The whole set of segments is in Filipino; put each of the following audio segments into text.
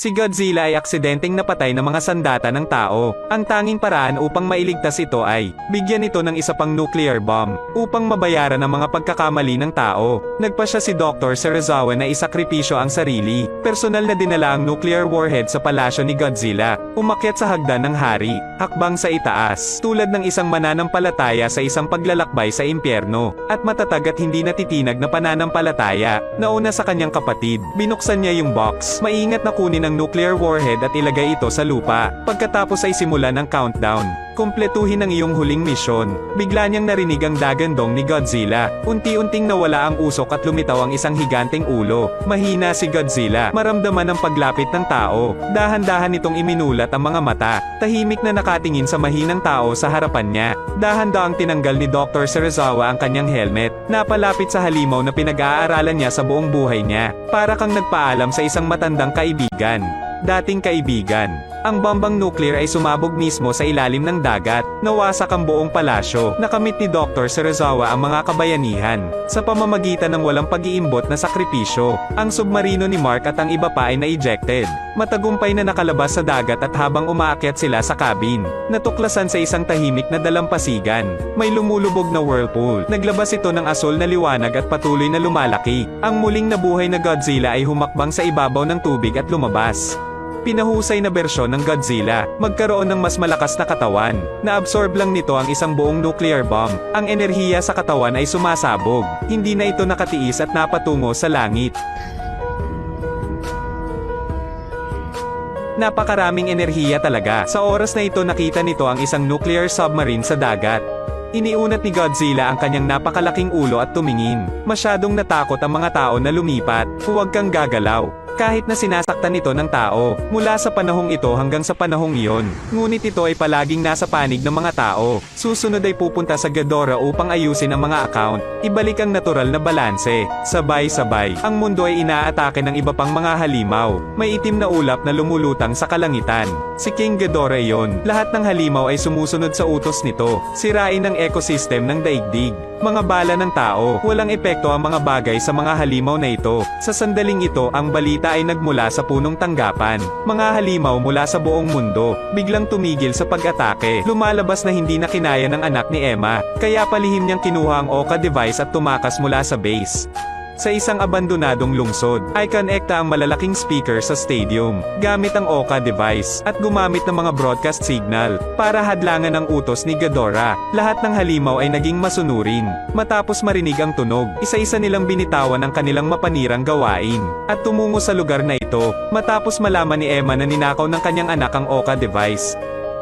Si Godzilla ay aksidenteng napatay ng mga sandata ng tao. Ang tanging paraan upang mailigtas ito ay, bigyan ito ng isa pang nuclear bomb, upang mabayaran ang mga pagkakamali ng tao. Nagpa siya si Dr. Serizawa na isakripisyo ang sarili. Personal na dinala ang nuclear warhead sa palasyo ni Godzilla. Umakyat sa hagdan ng hari, hakbang sa itaas, tulad ng isang mananampalataya sa isang paglalakbay sa impyerno, at matatag at hindi natitinag na pananampalataya. Nauna sa kanyang kapatid, binuksan niya yung box, maingat na kunin ang nuclear warhead at ilagay ito sa lupa. Pagkatapos ay simulan ang countdown. Kumpletuhin ang iyong huling misyon. Bigla niyang narinig ang dagandong ni Godzilla. Unti-unting nawala ang usok at lumitaw ang isang higanteng ulo. Mahina si Godzilla. Maramdaman ang paglapit ng tao. Dahan-dahan itong iminulat ang mga mata. Tahimik na nakatingin sa mahinang tao sa harapan niya. Dahan-daang tinanggal ni Dr. Serizawa ang kanyang helmet. Napalapit sa halimaw na pinag-aaralan niya sa buong buhay niya. Para kang nagpaalam sa isang matandang kaibigan. Dating kaibigan. Ang bombang nuclear ay sumabog mismo sa ilalim ng dagat, nawasak ang buong palasyo. Nakamit ni Dr. Serizawa ang mga kabayanihan, sa pamamagitan ng walang pag-iimbot na sakripisyo. Ang submarino ni Mark at ang iba pa ay na-ejected. Matagumpay na nakalabas sa dagat at habang umaakyat sila sa cabin, natuklasan sa isang tahimik na dalampasigan. May lumulubog na whirlpool. Naglabas ito ng asol na liwanag at patuloy na lumalaki. Ang muling nabuhay na Godzilla ay humakbang sa ibabaw ng tubig at lumabas. Pinahusay na bersyon ng Godzilla, magkaroon ng mas malakas na katawan. Naabsorb lang nito ang isang buong nuclear bomb. Ang enerhiya sa katawan ay sumasabog. Hindi na ito nakatiis at napatungo sa langit. Napakaraming enerhiya talaga. Sa oras na ito nakita nito ang isang nuclear submarine sa dagat. Iniunat ni Godzilla ang kanyang napakalaking ulo at tumingin. Masyadong natakot ang mga tao na lumipat. Huwag kang gagalaw. Kahit na sinasaktan ito ng tao, mula sa panahong ito hanggang sa panahong iyon. Ngunit ito ay palaging nasa panig ng mga tao. Susunod ay pupunta sa Ghidorah upang ayusin ang mga account. Ibalik ang natural na balanse. Sabay-sabay. Ang mundo ay inaatake ng iba pang mga halimaw. May itim na ulap na lumulutang sa kalangitan. Si King Ghidorah yon. Lahat ng halimaw ay sumusunod sa utos nito. Sirain ang ecosystem ng daigdig. Mga bala ng tao, walang epekto ang mga bagay sa mga halimaw na ito. Sa sandaling ito, ang balita ay nagmula sa punong tanggapan. Mga halimaw mula sa buong mundo, biglang tumigil sa pag-atake. Lumalabas na hindi na kinaya ng anak ni Emma, kaya palihim niyang kinuha ang Oka device at tumakas mula sa base. Sa isang abandonadong lungsod, ay konekta ang malalaking speaker sa stadium, gamit ang Oka device, at gumamit ng mga broadcast signal, para hadlangan ang utos ni Ghidorah. Lahat ng halimaw ay naging masunurin. Matapos marinig ang tunog, isa-isa nilang binitawan ang kanilang mapanirang gawain, at tumungo sa lugar na ito, matapos malaman ni Emma na ninakaw ng kanyang anak ang Oka device.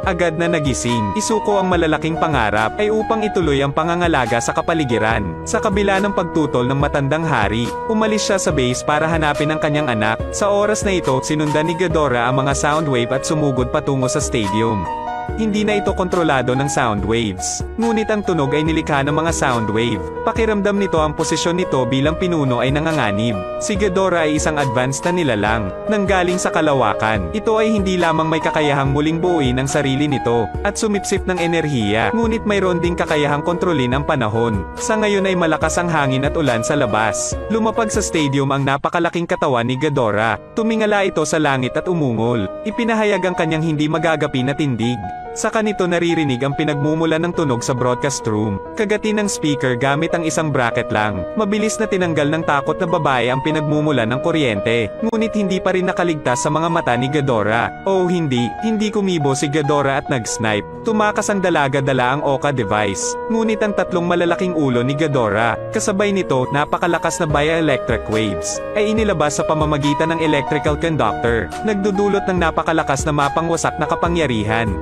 Agad na nagising, isuko ang malalaking pangarap ay upang ituloy ang pangangalaga sa kapaligiran. Sa kabila ng pagtutol ng matandang hari, umalis siya sa base para hanapin ang kanyang anak. Sa oras na ito, sinundan ni Ghidorah ang mga sound wave at sumugod patungo sa stadium. Hindi na ito kontrolado ng sound waves. Ngunit ang tunog ay nilikha ng mga sound wave. Pakiramdam nito ang posisyon nito bilang pinuno ay nanganganib. Si Ghidorah ay isang advanced na nilalang, nanggaling sa kalawakan. Ito ay hindi lamang may kakayahang muling buuin ang sarili nito, at sumipsip ng enerhiya, ngunit mayroon ding kakayahang kontrolin ang panahon. Sa ngayon ay malakas ang hangin at ulan sa labas. Lumapag sa stadium ang napakalaking katawan ni Ghidorah. Tumingala ito sa langit at umungol. Ipinahayag ang kanyang hindi magagapi na tindig. Sa kanito naririnig ang pinagmumula ng tunog sa broadcast room. Kagati ng speaker gamit ang isang bracket lang. Mabilis na tinanggal ng takot na babae ang pinagmumula ng kuryente. Ngunit hindi pa rin nakaligtas sa mga mata ni Ghidorah. Oh hindi, hindi kumibo si Ghidorah at nag-snipe. Tumakas ang dalaga dala ang Oka device. Ngunit ang tatlong malalaking ulo ni Ghidorah, kasabay nito napakalakas na bioelectric waves, ay inilabas sa pamamagitan ng electrical conductor. Nagdudulot ng napakalakas na mapangwasak na kapangyarihan.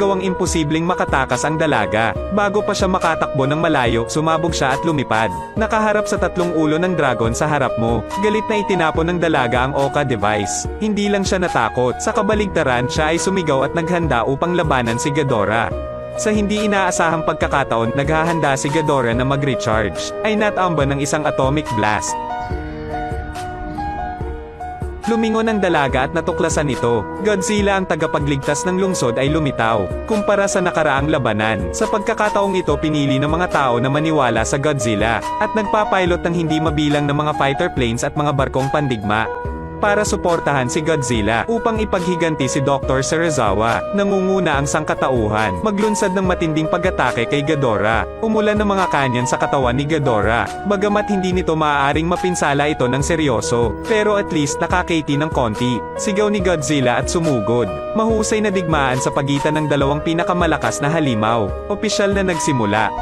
Ginagawang imposibleng makatakas ang dalaga. Bago pa siya makatakbo ng malayo, sumabog siya at lumipad. Nakaharap sa tatlong ulo ng dragon sa harap mo. Galit na itinapon ng dalaga ang Oka device. Hindi lang siya natakot, sa kabaligtaran siya ay sumigaw at naghanda upang labanan si Ghidorah. Sa hindi inaasahang pagkakataon, naghahanda si Ghidorah na mag-recharge, ay natamba ng isang atomic blast. Lumingon ang dalaga at natuklasan ito. Godzilla ang tagapagligtas ng lungsod ay lumitaw. Kumpara sa nakaraang labanan, sa pagkakataong ito pinili ng mga tao na maniwala sa Godzilla, at nagpapilot ng hindi mabilang ng mga fighter planes at mga barkong pandigma. Para suportahan si Godzilla upang ipaghiganti si Dr. Serizawa. Nangunguna ang sangkatauhan, maglunsad ng matinding pag-atake kay Ghidorah. Umulan ng mga kanyan sa katawan ni Ghidorah, bagamat hindi nito maaaring mapinsala ito ng seryoso. Pero at least nakakaiti ng konti. Sigaw ni Godzilla at sumugod. Mahusay na digmaan sa pagitan ng dalawang pinakamalakas na halimaw. Opisyal na nagsimula.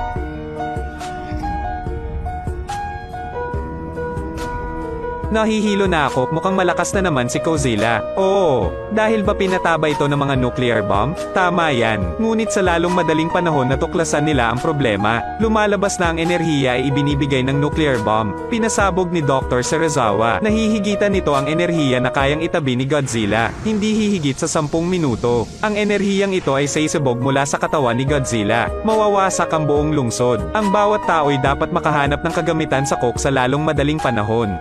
Nahihilo na ako, mukhang malakas na naman si Godzilla. Oo, dahil ba pinataba ito ng mga nuclear bomb? Tama yan. Ngunit sa lalong madaling panahon na tuklasan nila ang problema, lumalabas na ang enerhiya ay ibinibigay ng nuclear bomb. Pinasabog ni Dr. Serizawa. Nahihigitan nito ang enerhiya na kayang itabi ni Godzilla. Hindi hihigit sa 10 minuto. Ang enerhiyang ito ay saysabog mula sa katawan ni Godzilla. Mawawasak ang buong lungsod. Ang bawat tao'y dapat makahanap ng kagamitan sa coke sa lalong madaling panahon.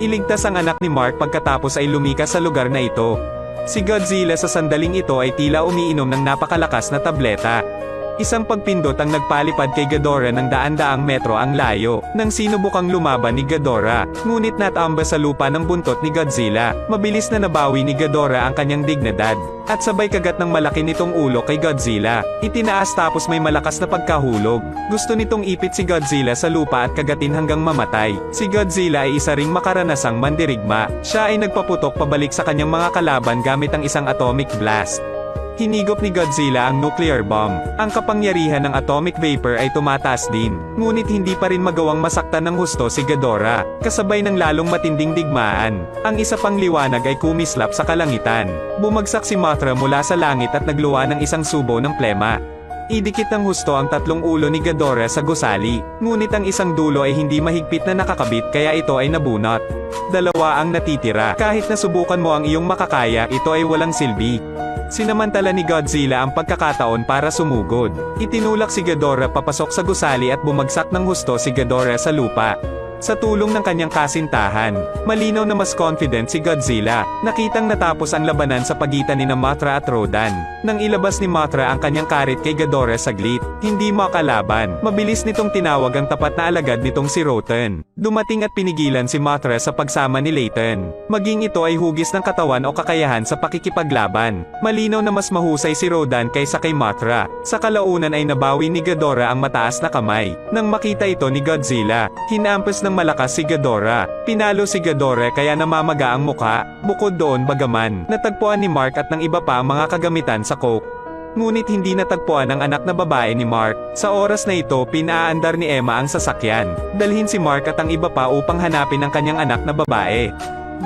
Iligtas ang anak ni Mark pagkatapos ay lumikas sa lugar na ito. Si Godzilla sa sandaling ito ay tila umiinom ng napakalakas na tableta. Isang pagpindot ang nagpalipad kay Ghidorah ng daan-daang metro ang layo, nang sinubukang lumaban ni Ghidorah, ngunit natamba sa lupa ng buntot ni Godzilla. Mabilis na nabawi ni Ghidorah ang kanyang dignidad, at sabay kagat ng malaki nitong ulo kay Godzilla. Itinaas tapos may malakas na pagkahulog. Gusto nitong ipit si Godzilla sa lupa at kagatin hanggang mamatay. Si Godzilla ay isa ring makaranasang mandirigma. Siya ay nagpaputok pabalik sa kanyang mga kalaban gamit ang isang atomic blast. Hinigop ni Godzilla ang nuclear bomb. Ang kapangyarihan ng atomic vapor ay tumataas din, ngunit hindi pa rin magawang masaktan ng husto si Ghidorah, kasabay ng lalong matinding digmaan. Ang isa pang liwanag ay kumislap sa kalangitan. Bumagsak si Mothra mula sa langit at nagluwa ng isang subo ng plema. Idikit ng husto ang tatlong ulo ni Ghidorah sa gusali, ngunit ang isang dulo ay hindi mahigpit na nakakabit kaya ito ay nabunot. Dalawa ang natitira. Kahit nasubukan mo ang iyong makakaya, ito ay walang silbi. Sinamantala ni Godzilla ang pagkakataon para sumugod. Itinulak si Ghidorah papasok sa gusali at bumagsak ng husto si Ghidorah sa lupa. Sa tulong ng kanyang kasintahan, malinaw na mas confident si Godzilla. Nakitang natapos ang labanan sa pagitan ni Mothra at Rodan. Nang ilabas ni Mothra ang kanyang karit kay Ghidorah saglit, hindi makalaban. Mabilis nitong tinawag ang tapat na alagad nitong si Roten. Dumating at pinigilan si Mothra sa pagsama ni Layton. Maging ito ay hugis ng katawan o kakayahan sa pakikipaglaban. Malinaw na mas mahusay si Rodan kaysa kay Mothra. Sa kalaunan ay nabawi ni Ghidorah ang mataas na kamay. Nang makita ito ni Godzilla, hinampas ng malakas si Ghidorah. Pinalo si Ghidorah kaya namamaga ang mukha. Bukod doon bagaman, natagpuan ni Mark at ng iba pa ang mga kagamitan sa coke. Ngunit hindi natagpuan ang anak na babae ni Mark. Sa oras na ito, pinaandar ni Emma ang sasakyan. Dalhin si Mark at ang iba pa upang hanapin ang kanyang anak na babae.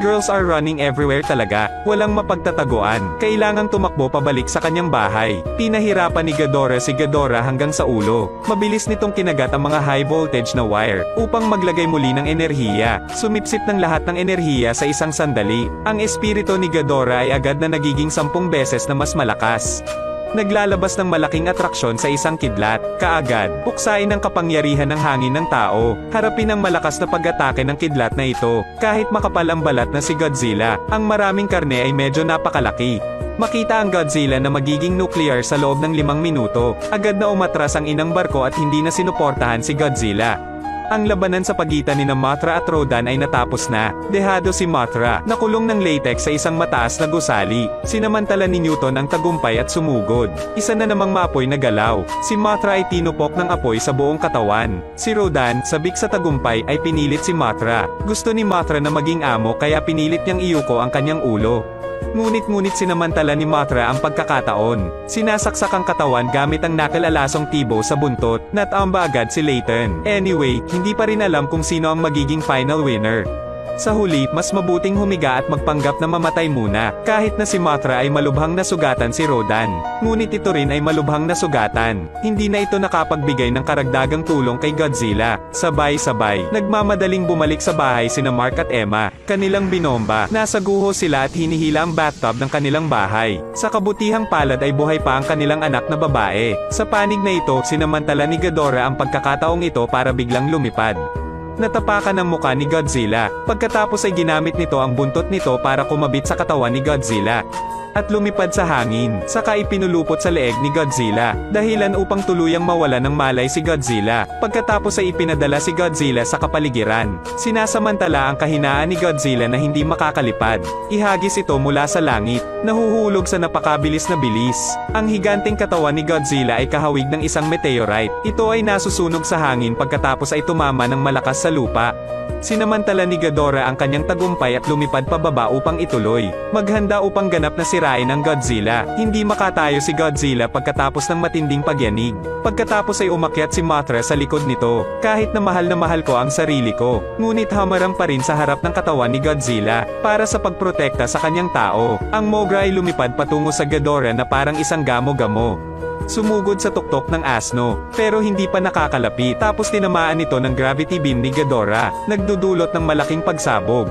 Girls are running everywhere talaga. Walang mapagtataguan. Kailangang tumakbo pabalik sa kanyang bahay. Pinahirapan ni Ghidorah si Ghidorah hanggang sa ulo. Mabilis nitong kinagat ang mga high voltage na wire upang maglagay muli ng enerhiya. Sumipsip ng lahat ng enerhiya sa isang sandali. Ang espiritu ni Ghidorah ay agad na nagiging sampung beses na mas malakas. Naglalabas ng malaking atraksyon sa isang kidlat. Kaagad, puksain ang kapangyarihan ng hangin ng tao. Harapin ang malakas na pag-atake ng kidlat na ito. Kahit makapal ang balat na si Godzilla, ang maraming karne ay medyo napakalaki. Makita ang Godzilla na magiging nuclear sa loob ng limang minuto. Agad na umatras ang inang barko at hindi na sinuportahan si Godzilla. Ang labanan sa pagitan ni na Mothra at Rodan ay natapos na. Dehado si Mothra, nakulong ng latex sa isang mataas na gusali. Sinamantala ni Newton ang tagumpay at sumugod. Isa na namang maapoy na galaw. Si Mothra ay tinupok ng apoy sa buong katawan. Si Rodan, sabik sa tagumpay, ay pinilit si Mothra. Gusto ni Mothra na maging amo kaya pinilit niyang iyuko ang kanyang ulo. Ngunit-ngunit sinamantala ni Mothra ang pagkakataon. Sinasaksak ang katawan gamit ang nakalalasong tibo sa buntot, natamba agad si Layton. Anyway, hindi pa rin alam kung sino ang magiging final winner. Sa huli, mas mabuting humiga at magpanggap na mamatay muna, kahit na si Mothra ay malubhang nasugatan si Rodan. Ngunit ito rin ay malubhang nasugatan. Hindi na ito nakapagbigay ng karagdagang tulong kay Godzilla. Sabay-sabay, nagmamadaling bumalik sa bahay sina Mark at Emma. Kanilang binomba, nasa guho sila at hinihila ang bathtub ng kanilang bahay. Sa kabutihang palad ay buhay pa ang kanilang anak na babae. Sa panig na ito, sinamantala ni Ghidorah ang pagkakataong ito para biglang lumipad. Natapakan ang muka ni Godzilla. Pagkatapos ay ginamit nito ang buntot nito para kumabit sa katawan ni Godzilla. at lumipad sa hangin. Saka ipinulupot sa leeg ni Godzilla, dahilan upang tuluyang mawala ng malay si Godzilla. Pagkatapos ay ipinadala si Godzilla sa kapaligiran. Sinasamantala ang kahinaan ni Godzilla na hindi makakalipad. Ihagis ito mula sa langit, nahuhulog sa napakabilis na bilis. Ang higanteng katawan ni Godzilla ay kahawig ng isang meteorite. Ito ay nasusunog sa hangin pagkatapos ay tumama ng malakas sa lupa. Sinamantala ni Ghidorah ang kanyang tagumpay at lumipad pababa upang ituloy. Maghanda upang ganap na sirain ang Godzilla. Hindi makatayo si Godzilla pagkatapos ng matinding pagyanig. Pagkatapos ay umakyat si Mothra sa likod nito. Kahit na mahal na mahal ko ang sarili ko, ngunit hamarang pa rin sa harap ng katawan ni Godzilla para sa pagprotekta sa kanyang tao. Ang Mogra ay lumipad patungo sa Ghidorah na parang isang gamo-gamo. Sumugod sa tuktok ng asno, pero hindi pa nakakalapit. Tapos tinamaan ito ng gravity beam ni Ghidorah, nagdudulot ng malaking pagsabog.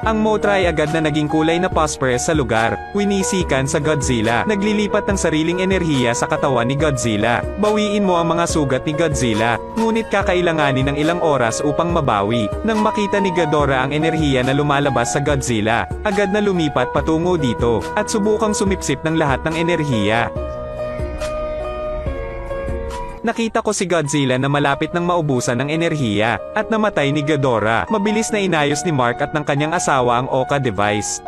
Ang Mothra ay agad na naging kulay na phosphorus sa lugar, winisikan sa Godzilla. Naglilipat ng sariling enerhiya sa katawan ni Godzilla. Bawiin mo ang mga sugat ni Godzilla, ngunit kakailanganin ng ilang oras upang mabawi. Nang makita ni Ghidorah ang enerhiya na lumalabas sa Godzilla, agad na lumipat patungo dito, at subukang sumipsip ng lahat ng enerhiya. Nakita ko si Godzilla na malapit ng maubusan ng enerhiya, at namatay ni Ghidorah. Mabilis na inayos ni Mark at ng kanyang asawa ang Oka device.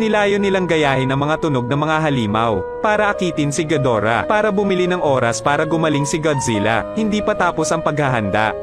Nilayo nilang gayahin ang mga tunog ng mga halimaw, para akitin si Ghidorah, para bumili ng oras para gumaling si Godzilla. Hindi pa tapos ang paghahanda.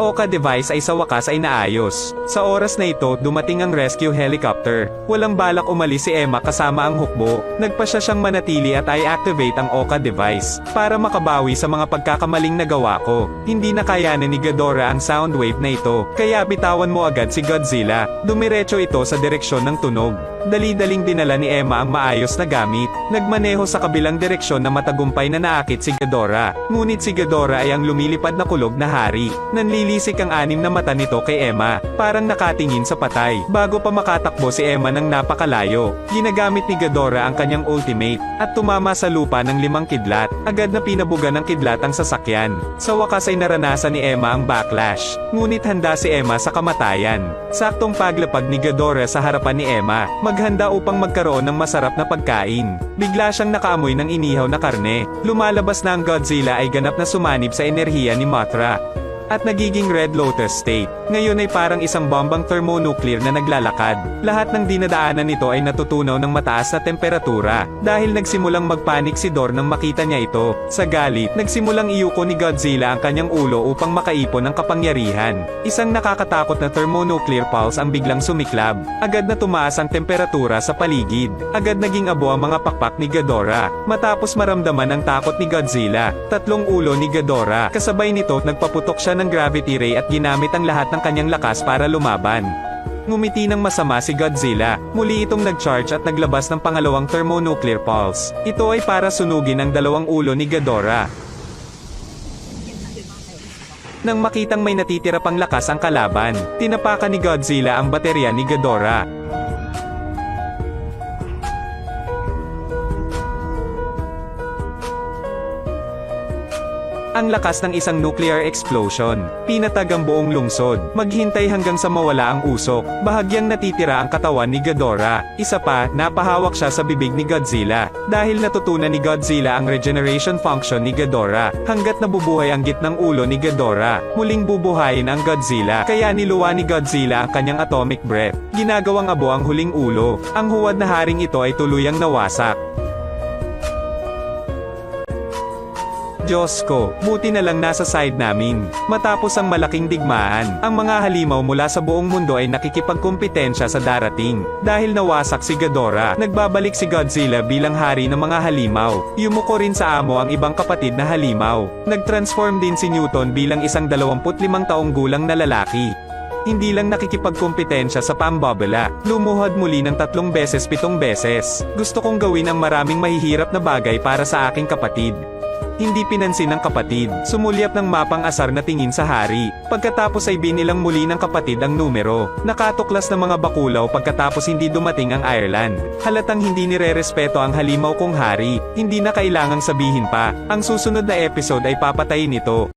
Oka device ay sa wakas ay naayos. Sa oras na ito, dumating ang rescue helicopter. Walang balak umalis si Emma kasama ang hukbo. Nagpa siya siyang manatili at i-activate ang Oka device para makabawi sa mga pagkakamaling nagawa ko. Hindi na kayanan ni Ghidorah ang sound wave na ito, kaya bitawan mo agad si Godzilla. Dumiretso ito sa direksyon ng tunog. Dali-daling dinala ni Emma ang maayos na gamit. Nagmaneho sa kabilang direksyon na matagumpay na naakit si Ghidorah. Ngunit si Ghidorah ay ang lumilipad na kulog na hari. Nanlilisik ang anim na mata nito kay Emma, parang nakatingin sa patay. Bago pa makatakbo si Emma ng napakalayo, ginagamit ni Ghidorah ang kanyang ultimate, at tumama sa lupa ng limang kidlat. Agad na pinabuga ng kidlat ang sasakyan. Sa wakas ay naranasan ni Emma ang backlash. Ngunit handa si Emma sa kamatayan. Saktong paglapag ni Ghidorah sa harapan ni Emma, maghanda upang magkaroon ng masarap na pagkain. Bigla siyang nakaamoy ng inihaw na karne. Lumalabas na ang Godzilla ay ganap na sumanib sa enerhiya ni Mothra at nagiging Red Lotus state. Ngayon ay parang isang bombang thermonuclear na naglalakad. Lahat ng dinadaanan nito ay natutunaw ng mataas na temperatura. Dahil nagsimulang magpanik si Dor nang makita niya ito. Sa galit, nagsimulang iyuko ni Godzilla ang kanyang ulo upang makaipon ng kapangyarihan. Isang nakakatakot na thermonuclear pulse ang biglang sumiklab. Agad na tumaas ang temperatura sa paligid. Agad naging abo ang mga pakpak ni Ghidorah. Matapos maramdaman ang takot ni Godzilla, tatlong ulo ni Ghidorah. Kasabay nito, nagpaputok siya ng gravity ray at ginamit ang lahat ng kanyang lakas para lumaban. Ngumiti ng masama si Godzilla, muli itong nag-charge at naglabas ng pangalawang thermonuclear pulse. Ito ay para sunugin ang dalawang ulo ni Ghidorah. Nang makitang may natitira pang lakas ang kalaban, tinapakan ni Godzilla ang baterya ni Ghidorah. Ang lakas ng isang nuclear explosion. Pinatag ang buong lungsod. Maghintay hanggang sa mawala ang usok. Bahagyang natitira ang katawan ni Ghidorah. Isa pa, napahawak siya sa bibig ni Godzilla. Dahil natutunan ni Godzilla ang regeneration function ni Ghidorah. Hanggat nabubuhay ang gitnang ulo ni Ghidorah, muling bubuhayin ang Godzilla. Kaya niluwa ni Godzilla ang kanyang atomic breath. Ginagawang abo ang huling ulo. Ang huwad na haring ito ay tuluyang nawasak. Diyos ko, buti na lang nasa side namin. Matapos ang malaking digmaan, ang mga halimaw mula sa buong mundo ay nakikipagkumpetensya sa darating. Dahil nawasak si Ghidorah, nagbabalik si Godzilla bilang hari ng mga halimaw. Yumuko rin sa amo ang ibang kapatid na halimaw. Nagtransform din si Newton bilang isang 25 taong gulang na lalaki. Hindi lang nakikipagkumpetensya sa pambabala, lumuhod muli ng tatlong beses pitong beses. Gusto kong gawin ang maraming mahihirap na bagay para sa aking kapatid. Hindi pinansin ng kapatid, sumulyap ng mapang asar na tingin sa hari. Pagkatapos ay binilang muli ng kapatid ang numero. Nakatuklas ng mga bakulaw pagkatapos hindi dumating ang Ireland. Halatang hindi nire-respeto ang halimaw kong hari, hindi na kailangang sabihin pa. Ang susunod na episode ay papatayin ito.